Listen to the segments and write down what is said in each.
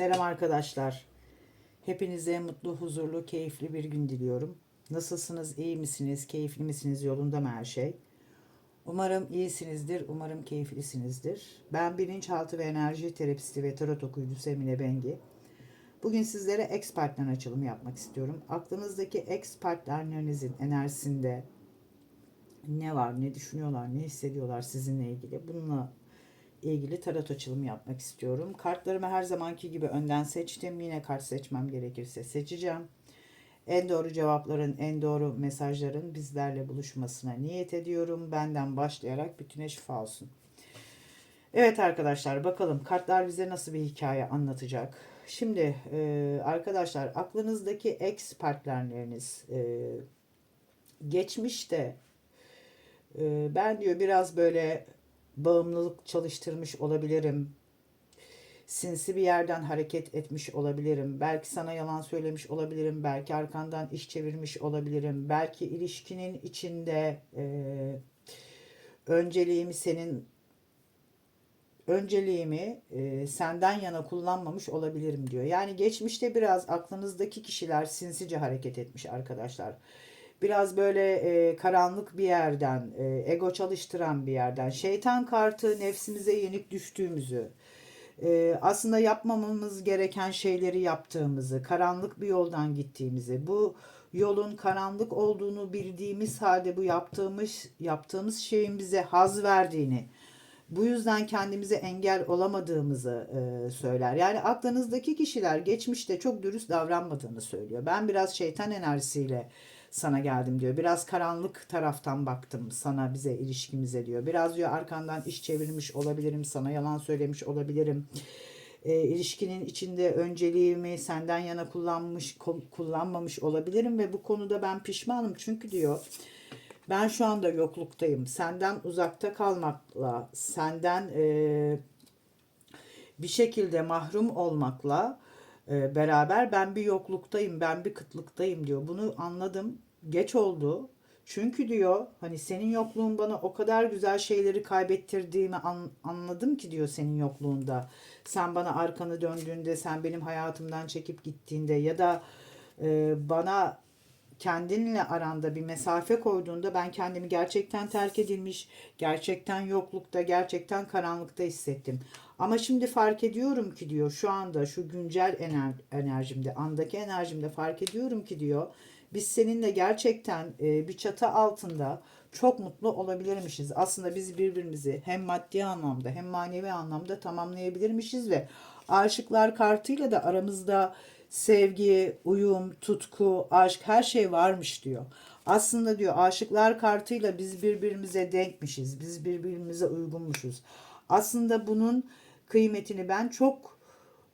Selam arkadaşlar. Hepinize mutlu, huzurlu, keyifli bir gün diliyorum. Nasılsınız, iyi misiniz, keyifli misiniz, yolunda mı her şey? Umarım iyisinizdir, umarım keyiflisinizdir. Ben bilinçaltı ve enerji terapisti ve tarot okuyucusu Emine Bengi. Bugün sizlere ex partner açılımı yapmak istiyorum. Aklınızdaki ex partnerlerinizin enerjisinde ne var, ne düşünüyorlar, ne hissediyorlar sizinle ilgili. Bununla ilgili tarot açılımı yapmak istiyorum. Kartlarımı her zamanki gibi önden seçtim. Yine kart seçmem gerekirse seçeceğim. En doğru cevapların, en doğru mesajların bizlerle buluşmasına niyet ediyorum. Benden başlayarak bütüne şifa olsun. Evet arkadaşlar bakalım kartlar bize nasıl bir hikaye anlatacak. Şimdi e, arkadaşlar aklınızdaki ex partnerleriniz e, geçmişte e, ben diyor biraz böyle bağımlılık çalıştırmış olabilirim. Sinsi bir yerden hareket etmiş olabilirim. Belki sana yalan söylemiş olabilirim. Belki arkandan iş çevirmiş olabilirim. Belki ilişkinin içinde e, önceliğimi senin önceliğimi e, senden yana kullanmamış olabilirim diyor. Yani geçmişte biraz aklınızdaki kişiler sinsice hareket etmiş arkadaşlar. Biraz böyle e, karanlık bir yerden, e, ego çalıştıran bir yerden, şeytan kartı nefsimize yenik düştüğümüzü, e, aslında yapmamamız gereken şeyleri yaptığımızı, karanlık bir yoldan gittiğimizi, bu yolun karanlık olduğunu bildiğimiz halde bu yaptığımız yaptığımız şeyin bize haz verdiğini, bu yüzden kendimize engel olamadığımızı e, söyler. Yani aklınızdaki kişiler geçmişte çok dürüst davranmadığını söylüyor. Ben biraz şeytan enerjisiyle sana geldim diyor. Biraz karanlık taraftan baktım sana bize ilişkimize diyor. Biraz diyor arkandan iş çevirmiş olabilirim sana yalan söylemiş olabilirim. E, ilişkinin içinde önceliğimi senden yana kullanmış kullanmamış olabilirim ve bu konuda ben pişmanım çünkü diyor ben şu anda yokluktayım. Senden uzakta kalmakla, senden e, bir şekilde mahrum olmakla e, beraber ben bir yokluktayım, ben bir kıtlıktayım diyor. Bunu anladım. Geç oldu. Çünkü diyor hani senin yokluğun bana o kadar güzel şeyleri kaybettirdiğimi an, anladım ki diyor senin yokluğunda. Sen bana arkanı döndüğünde, sen benim hayatımdan çekip gittiğinde ya da e, bana kendinle aranda bir mesafe koyduğunda ben kendimi gerçekten terk edilmiş, gerçekten yoklukta, gerçekten karanlıkta hissettim. Ama şimdi fark ediyorum ki diyor şu anda şu güncel ener enerjimde, andaki enerjimde fark ediyorum ki diyor biz seninle gerçekten e, bir çatı altında çok mutlu olabilirmişiz. Aslında biz birbirimizi hem maddi anlamda hem manevi anlamda tamamlayabilirmişiz ve aşıklar kartıyla da aramızda sevgi, uyum, tutku, aşk her şey varmış diyor. Aslında diyor aşıklar kartıyla biz birbirimize denkmişiz. Biz birbirimize uygunmuşuz. Aslında bunun kıymetini ben çok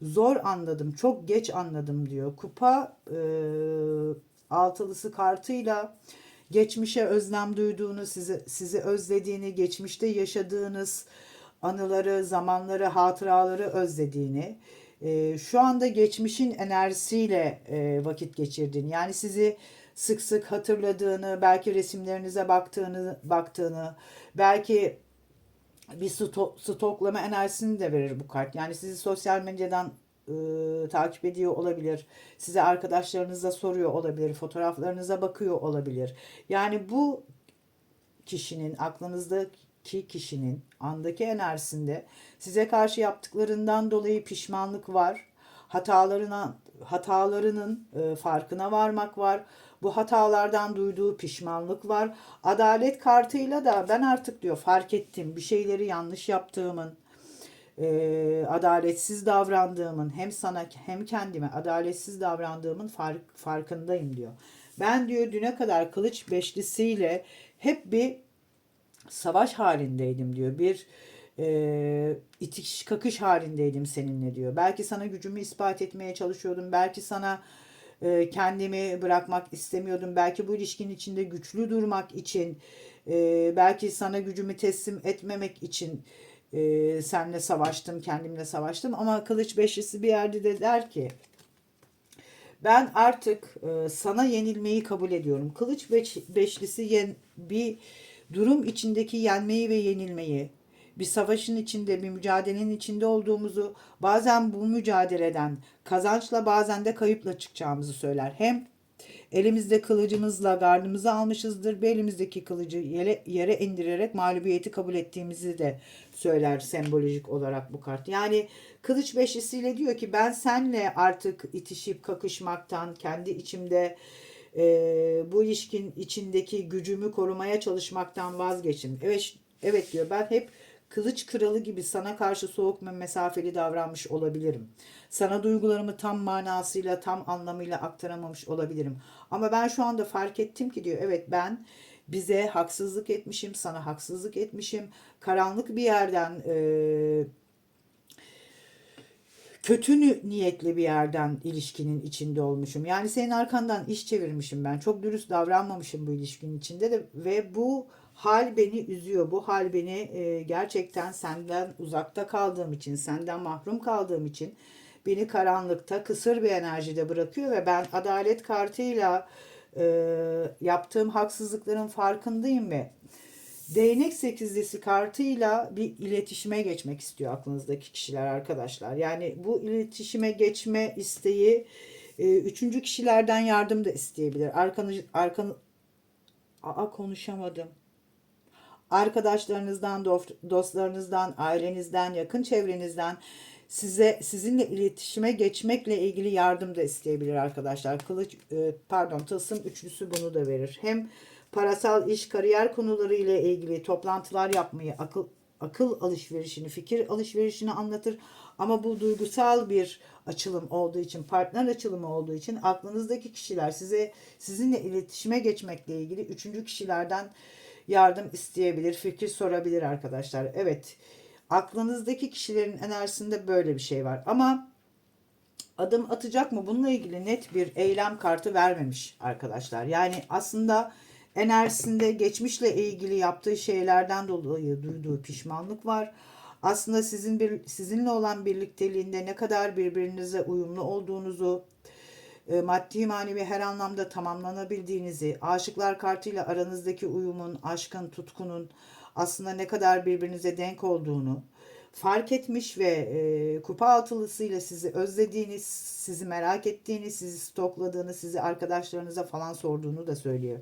zor anladım. Çok geç anladım diyor. Kupa e, altılısı kartıyla geçmişe özlem duyduğunu, sizi, sizi özlediğini, geçmişte yaşadığınız anıları, zamanları, hatıraları özlediğini, e, şu anda geçmişin enerjisiyle e, vakit geçirdiğini, yani sizi sık sık hatırladığını, belki resimlerinize baktığını, baktığını, belki bir stok, stoklama enerjisini de verir bu kart. Yani sizi sosyal medyadan e, takip ediyor olabilir. Size arkadaşlarınıza soruyor olabilir. Fotoğraflarınıza bakıyor olabilir. Yani bu kişinin aklınızdaki kişinin andaki enerjisinde size karşı yaptıklarından dolayı pişmanlık var. Hatalarına hatalarının e, farkına varmak var. Bu hatalardan duyduğu pişmanlık var. Adalet kartıyla da ben artık diyor fark ettim bir şeyleri yanlış yaptığımın, e, adaletsiz davrandığımın hem sana hem kendime adaletsiz davrandığımın fark, farkındayım diyor. Ben diyor düne kadar kılıç beşlisiyle hep bir savaş halindeydim diyor. Bir e, itiş kakış halindeydim seninle diyor. Belki sana gücümü ispat etmeye çalışıyordum. Belki sana e, kendimi bırakmak istemiyordum. Belki bu ilişkinin içinde güçlü durmak için, e, belki sana gücümü teslim etmemek için e, senle savaştım, kendimle savaştım. Ama kılıç beşlisi bir yerde de der ki ben artık e, sana yenilmeyi kabul ediyorum. Kılıç beş, beşlisi yen, bir durum içindeki yenmeyi ve yenilmeyi bir savaşın içinde, bir mücadelenin içinde olduğumuzu, bazen bu mücadeleden kazançla bazen de kayıpla çıkacağımızı söyler. Hem elimizde kılıcımızla gardımızı almışızdır. Bir elimizdeki kılıcı yere, yere indirerek mağlubiyeti kabul ettiğimizi de söyler sembolojik olarak bu kart. Yani kılıç beşlisiyle diyor ki ben senle artık itişip kakışmaktan, kendi içimde e, bu ilişkin içindeki gücümü korumaya çalışmaktan vazgeçin. Evet, evet diyor ben hep kılıç kralı gibi sana karşı soğuk ve mesafeli davranmış olabilirim. Sana duygularımı tam manasıyla, tam anlamıyla aktaramamış olabilirim. Ama ben şu anda fark ettim ki diyor evet ben bize haksızlık etmişim, sana haksızlık etmişim. Karanlık bir yerden e, kötü niyetli bir yerden ilişkinin içinde olmuşum. Yani senin arkandan iş çevirmişim ben. Çok dürüst davranmamışım bu ilişkinin içinde de ve bu hal beni üzüyor. Bu hal beni e, gerçekten senden uzakta kaldığım için, senden mahrum kaldığım için beni karanlıkta, kısır bir enerjide bırakıyor ve ben adalet kartıyla e, yaptığım haksızlıkların farkındayım ve Değnek sekizlisi kartıyla bir iletişime geçmek istiyor aklınızdaki kişiler arkadaşlar. Yani bu iletişime geçme isteği e, üçüncü kişilerden yardım da isteyebilir. Arkanı, arkanı, aa konuşamadım. Arkadaşlarınızdan, dostlarınızdan, ailenizden, yakın çevrenizden size sizinle iletişime geçmekle ilgili yardım da isteyebilir arkadaşlar. Kılıç e, pardon tılsım üçlüsü bunu da verir. Hem parasal iş, kariyer konuları ile ilgili toplantılar yapmayı, akıl akıl alışverişini, fikir alışverişini anlatır. Ama bu duygusal bir açılım olduğu için, partner açılımı olduğu için aklınızdaki kişiler size sizinle iletişime geçmekle ilgili üçüncü kişilerden yardım isteyebilir, fikir sorabilir arkadaşlar. Evet, aklınızdaki kişilerin enerjisinde böyle bir şey var. Ama adım atacak mı? Bununla ilgili net bir eylem kartı vermemiş arkadaşlar. Yani aslında enerjisinde geçmişle ilgili yaptığı şeylerden dolayı duyduğu pişmanlık var. Aslında sizin bir sizinle olan birlikteliğinde ne kadar birbirinize uyumlu olduğunuzu, e, maddi manevi her anlamda tamamlanabildiğinizi, aşıklar kartıyla aranızdaki uyumun, aşkın, tutkunun aslında ne kadar birbirinize denk olduğunu fark etmiş ve e, kupa altılısıyla sizi özlediğini, sizi merak ettiğini, sizi stokladığını, sizi arkadaşlarınıza falan sorduğunu da söylüyor.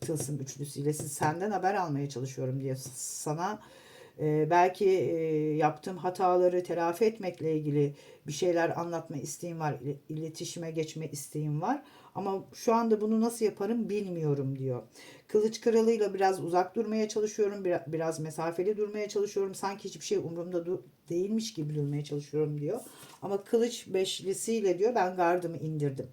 Tılsım üçlüsüyle siz senden haber almaya çalışıyorum diye sana e, belki e, yaptığım hataları telafi etmekle ilgili bir şeyler anlatma isteğim var, iletişime geçme isteğim var. Ama şu anda bunu nasıl yaparım bilmiyorum diyor. Kılıç kralıyla biraz uzak durmaya çalışıyorum, biraz mesafeli durmaya çalışıyorum. Sanki hiçbir şey umurumda değilmiş gibi durmaya çalışıyorum diyor. Ama kılıç beşlisiyle diyor ben gardımı indirdim.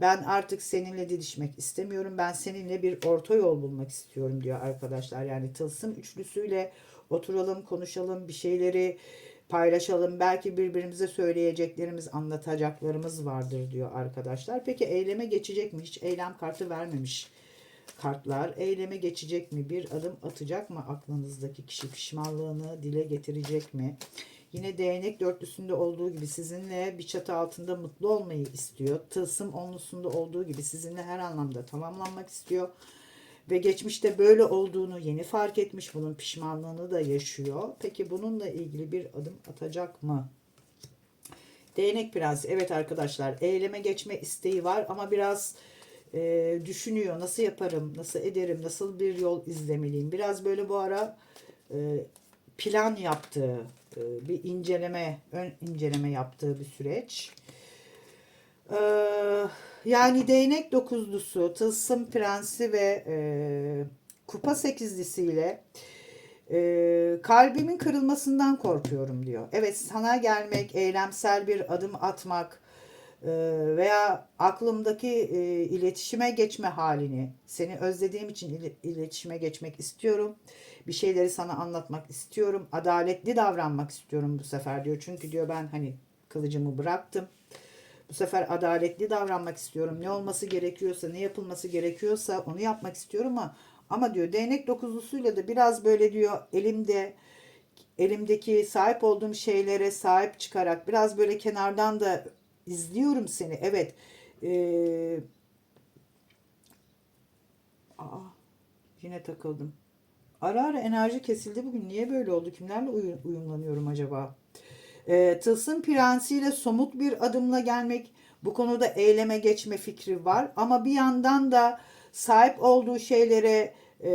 Ben artık seninle didişmek istemiyorum. Ben seninle bir orta yol bulmak istiyorum diyor arkadaşlar. Yani tılsım üçlüsüyle oturalım, konuşalım, bir şeyleri paylaşalım. Belki birbirimize söyleyeceklerimiz, anlatacaklarımız vardır diyor arkadaşlar. Peki eyleme geçecek mi? Hiç eylem kartı vermemiş kartlar. Eyleme geçecek mi? Bir adım atacak mı aklınızdaki kişi? Pişmanlığını dile getirecek mi? Yine değnek dörtlüsünde olduğu gibi sizinle bir çatı altında mutlu olmayı istiyor. Tılsım onlusunda olduğu gibi sizinle her anlamda tamamlanmak istiyor. Ve geçmişte böyle olduğunu yeni fark etmiş. Bunun pişmanlığını da yaşıyor. Peki bununla ilgili bir adım atacak mı? Değnek biraz evet arkadaşlar eyleme geçme isteği var ama biraz e, düşünüyor. Nasıl yaparım, nasıl ederim, nasıl bir yol izlemeliyim. Biraz böyle bu ara e, plan yaptığı, e, bir inceleme, ön inceleme yaptığı bir süreç. E, yani değnek dokuzlusu, tılsım prensi ve e, kupa sekizlisiyle e, kalbimin kırılmasından korkuyorum diyor. Evet sana gelmek, eylemsel bir adım atmak veya aklımdaki e, iletişime geçme halini, seni özlediğim için iletişime geçmek istiyorum. Bir şeyleri sana anlatmak istiyorum. Adaletli davranmak istiyorum bu sefer diyor. Çünkü diyor ben hani kılıcımı bıraktım bu sefer adaletli davranmak istiyorum. Ne olması gerekiyorsa, ne yapılması gerekiyorsa onu yapmak istiyorum ama ama diyor değnek dokuzlusuyla da biraz böyle diyor elimde elimdeki sahip olduğum şeylere sahip çıkarak biraz böyle kenardan da izliyorum seni. Evet. Ee, aa, yine takıldım. Ara ara enerji kesildi bugün. Niye böyle oldu? Kimlerle uyu- uyumlanıyorum acaba? E, tılsım prensiyle somut bir adımla gelmek, bu konuda eyleme geçme fikri var. Ama bir yandan da sahip olduğu şeylere e,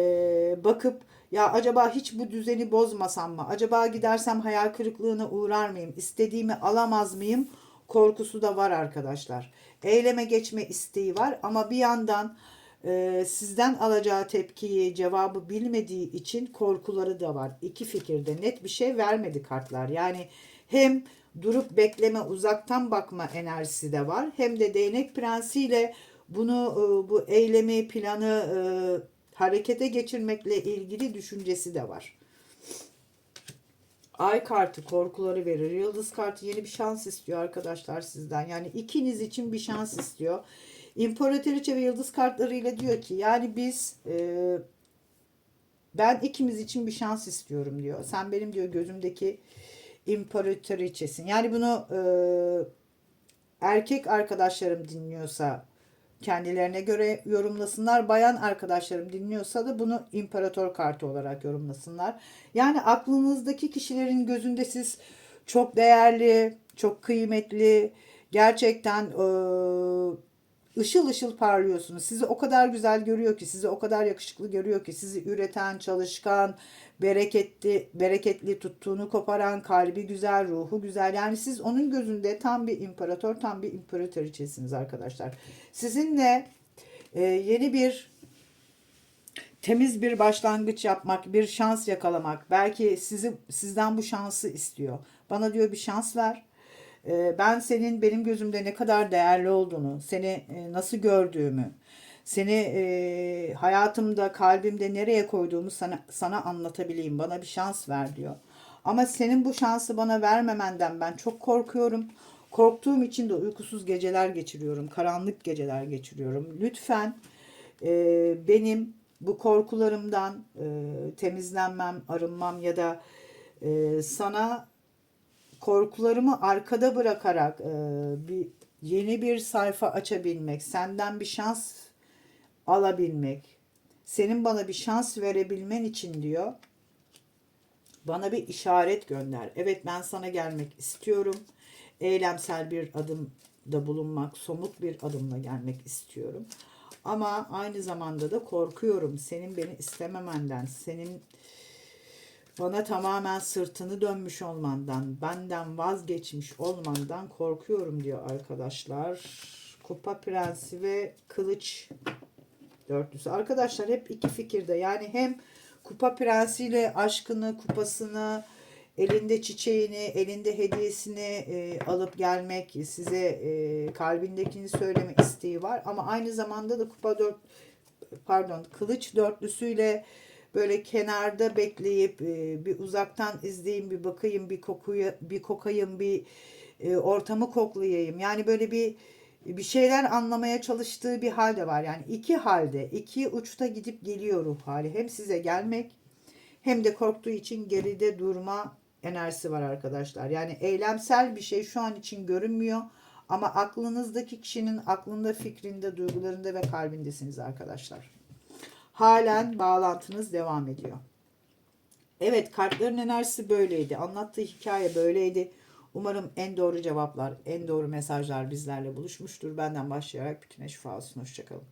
bakıp ya acaba hiç bu düzeni bozmasam mı? Acaba gidersem hayal kırıklığına uğrar mıyım? İstediğimi alamaz mıyım? Korkusu da var arkadaşlar. Eyleme geçme isteği var ama bir yandan e, sizden alacağı tepkiyi, cevabı bilmediği için korkuları da var. İki fikirde net bir şey vermedi kartlar. Yani hem durup bekleme, uzaktan bakma enerjisi de var. Hem de değnek prensiyle bunu e, bu eylemi, planı e, harekete geçirmekle ilgili düşüncesi de var. Ay kartı korkuları verir. Yıldız kartı yeni bir şans istiyor arkadaşlar sizden. Yani ikiniz için bir şans istiyor. İmparatoriçe ve yıldız kartlarıyla diyor ki yani biz e, ben ikimiz için bir şans istiyorum diyor. Sen benim diyor gözümdeki imparatoriçesin. Yani bunu e, erkek arkadaşlarım dinliyorsa kendilerine göre yorumlasınlar. Bayan arkadaşlarım dinliyorsa da bunu imparator kartı olarak yorumlasınlar. Yani aklınızdaki kişilerin gözünde siz çok değerli, çok kıymetli, gerçekten e, ışıl ışıl parlıyorsunuz. Sizi o kadar güzel görüyor ki, sizi o kadar yakışıklı görüyor ki, sizi üreten, çalışkan, bereketli, bereketli tuttuğunu koparan, kalbi güzel, ruhu güzel. Yani siz onun gözünde tam bir imparator, tam bir imparatoriçesiniz arkadaşlar. Sizinle e, yeni bir temiz bir başlangıç yapmak, bir şans yakalamak. Belki sizi sizden bu şansı istiyor. Bana diyor bir şans ver. E, ben senin benim gözümde ne kadar değerli olduğunu, seni e, nasıl gördüğümü, seni e, hayatımda, kalbimde nereye koyduğumu sana, sana anlatabileyim. Bana bir şans ver diyor. Ama senin bu şansı bana vermemenden ben çok korkuyorum. Korktuğum için de uykusuz geceler geçiriyorum. Karanlık geceler geçiriyorum. Lütfen e, benim bu korkularımdan e, temizlenmem, arınmam ya da e, sana korkularımı arkada bırakarak e, bir yeni bir sayfa açabilmek, senden bir şans alabilmek, senin bana bir şans verebilmen için diyor. Bana bir işaret gönder. Evet ben sana gelmek istiyorum. Eylemsel bir adımda bulunmak, somut bir adımla gelmek istiyorum. Ama aynı zamanda da korkuyorum senin beni istememenden, senin bana tamamen sırtını dönmüş olmandan, benden vazgeçmiş olmandan korkuyorum diyor arkadaşlar. Kupa Prensi ve Kılıç dörtlüsü. Arkadaşlar hep iki fikirde. Yani hem Kupa Prensi ile aşkını, kupasını, elinde çiçeğini, elinde hediyesini e, alıp gelmek, size e, kalbindekini söyleme isteği var. Ama aynı zamanda da Kupa dört pardon Kılıç dörtlüsüyle böyle kenarda bekleyip e, bir uzaktan izleyeyim, bir bakayım, bir kokuyu bir kokayım, bir e, ortamı koklayayım. Yani böyle bir bir şeyler anlamaya çalıştığı bir halde var. Yani iki halde, iki uçta gidip geliyor ruh hali. Hem size gelmek hem de korktuğu için geride durma enerjisi var arkadaşlar. Yani eylemsel bir şey şu an için görünmüyor. Ama aklınızdaki kişinin aklında, fikrinde, duygularında ve kalbindesiniz arkadaşlar. Halen bağlantınız devam ediyor. Evet kartların enerjisi böyleydi. Anlattığı hikaye böyleydi. Umarım en doğru cevaplar, en doğru mesajlar bizlerle buluşmuştur. Benden başlayarak bütüne şifa olsun. Hoşçakalın.